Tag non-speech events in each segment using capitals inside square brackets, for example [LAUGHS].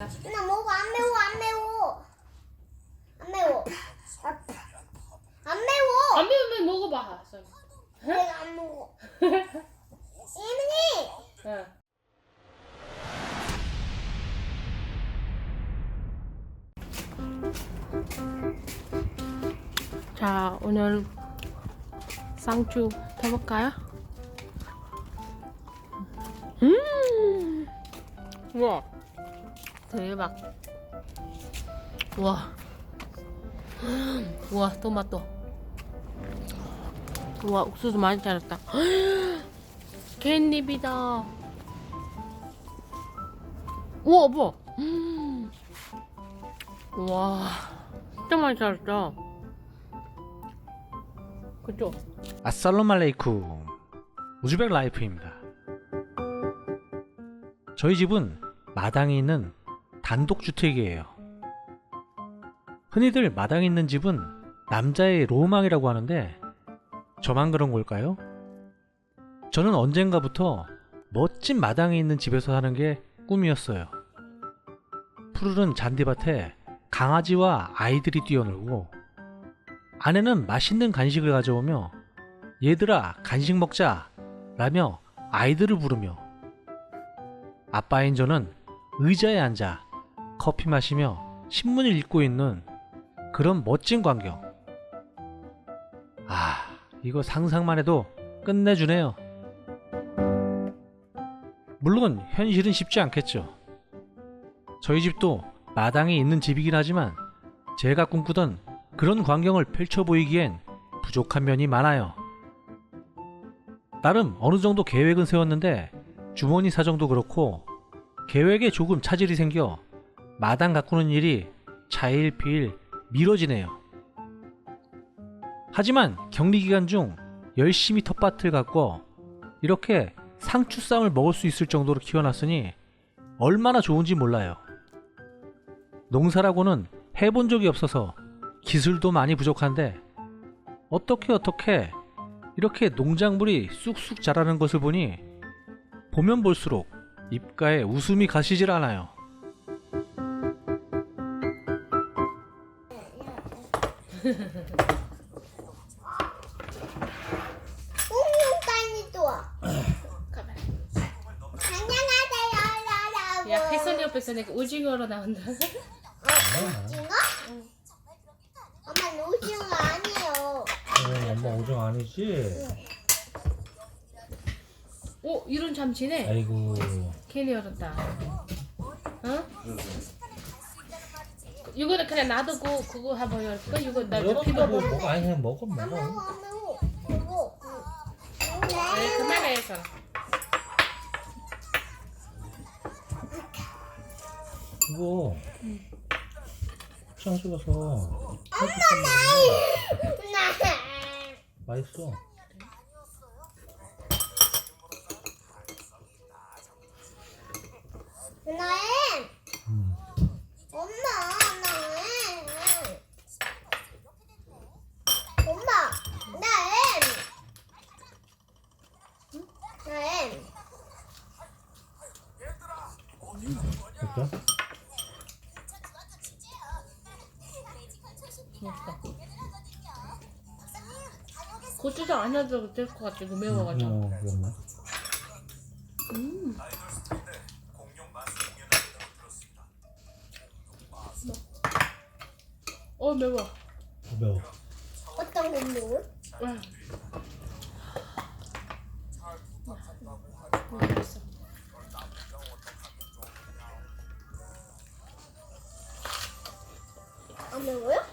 나 먹어. 안 매워 안 매워. 안 매워. 안 매워. 안 매우면 먹어봐. 선. 내가 안 먹어. [LAUGHS] 이민이 응. 자, 오늘 쌍주 해볼까요? 음, 우와, 대박. 우와, 우와, 토마토. 우와, 옥수수 많이 자랐다. [GASPS] 캣닙이다. 우와, 뭐? 음. 우와, 진짜 많이 자랐다. 그죠? 아살롬 알레이쿰 우즈벡 라이프입니다. 저희 집은 마당이 있는 단독주택이에요. 흔히들 마당이 있는 집은 남자의 로망이라고 하는데 저만 그런 걸까요? 저는 언젠가부터 멋진 마당이 있는 집에서 사는 게 꿈이었어요. 푸르른 잔디밭에 강아지와 아이들이 뛰어놀고 아내는 맛있는 간식을 가져오며 얘들아 간식 먹자 라며 아이들을 부르며 아빠인 저는 의자에 앉아 커피 마시며 신문을 읽고 있는 그런 멋진 광경. 아 이거 상상만 해도 끝내주네요. 물론 현실은 쉽지 않겠죠. 저희 집도 마당이 있는 집이긴 하지만 제가 꿈꾸던 그런 광경을 펼쳐 보이기엔 부족한 면이 많아요. 나름 어느 정도 계획은 세웠는데 주머니 사정도 그렇고 계획에 조금 차질이 생겨 마당 가꾸는 일이 차일피일 미뤄지네요. 하지만 격리 기간 중 열심히 텃밭을 가꿔 이렇게 상추쌈을 먹을 수 있을 정도로 키워놨으니 얼마나 좋은지 몰라요. 농사라고는 해본 적이 없어서 기술도 많이 부족한데 어떻게 어떻게 이렇게 농작물이 쑥쑥 자라는 것을 보니 보면 볼수록 입가에 웃음이 가시질 않아요. 웅룡단이 와 안녕하세요 야, 여러분 혜선이 옆에서 내가 오징어로 나온다. 어? 오징어? 엄마 오징어 아니에요 엄마 오정 아니지? 오, 이런 잠치네. 아이고 괜히 열었다. 어? 이거는 그냥 놔두고 그거 한번 열까? 이거 나 피도 못. 먹어 아니 그냥 먹어 안 매워 안 매워 매워 네, 그만해 해서. 그거 시장 가서 맛있어. 나엔 음. 엄마 나엔 엄마 나엔 나엔 어때? 맛있다. 고추장 안 넣어도 될 것 같아. 이거 매워가지고. 어, 그렇네. 음. 어 매워. 매워. 어떤 거 매워? 와. 맛있어. 안 매워요?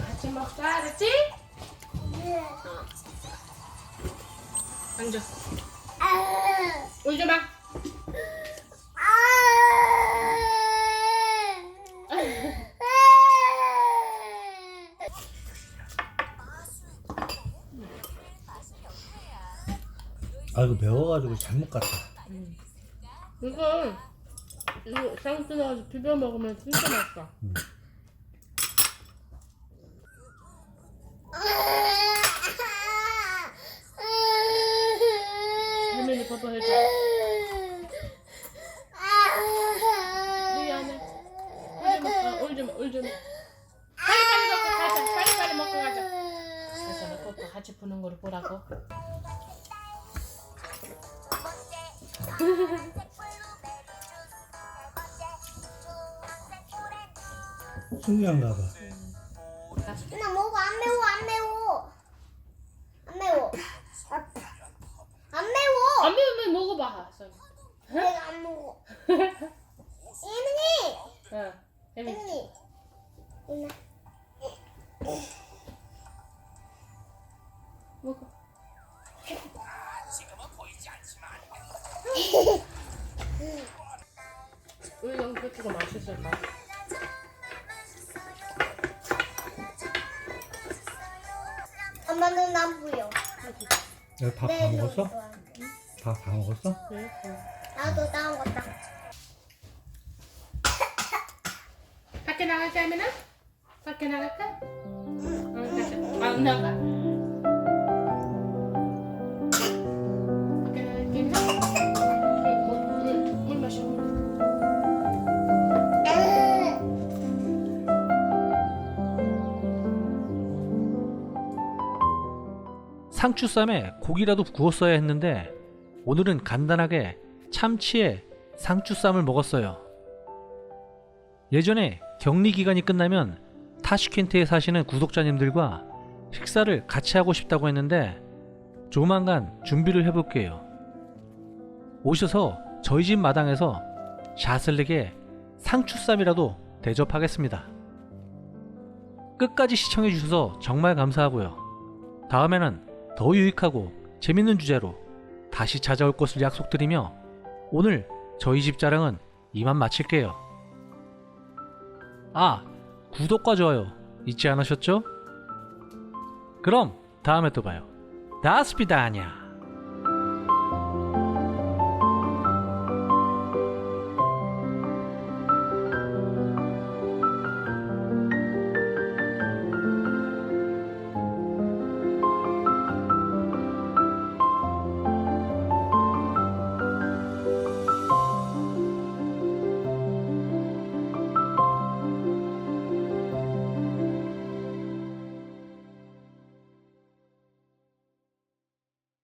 같이 먹자, 알았지? 네. 앉아. 아. 울지 마. 아 이거 매워가지고 잘못 갔다. 음. 이거 이거 쌍수 넣어서 비벼 먹으면 진짜 맛있다. 음. 같이 부는 거를 보라고. 신기한가 봐. 먹어. 왜 양배추가 맛있을까? 엄마는 안 보여 내가 밥다 네, 먹었어? 좋아. 밥 다 먹었어? 응. 응. 나도 나온 거다 밖에 나갈까 하면은? 밖에 나갈까? 응, 가자. 안 나가. 상추쌈에 고기라도 구웠어야 했는데 오늘은 간단하게 참치에 상추쌈을 먹었어요. 예전에 격리 기간이 끝나면 타슈켄트에 사시는 구독자님들과 식사를 같이 하고 싶다고 했는데 조만간 준비를 해볼게요. 오셔서 저희 집 마당에서 샤슬릭에 상추쌈이라도 대접하겠습니다. 끝까지 시청해주셔서 정말 감사하고요. 다음에는 더 유익하고 재밌는 주제로 다시 찾아올 것을 약속드리며 오늘 저희 집 자랑은 이만 마칠게요. 아, 구독과 좋아요 잊지 않으셨죠? 그럼 다음에 또 봐요. 다스피다냐.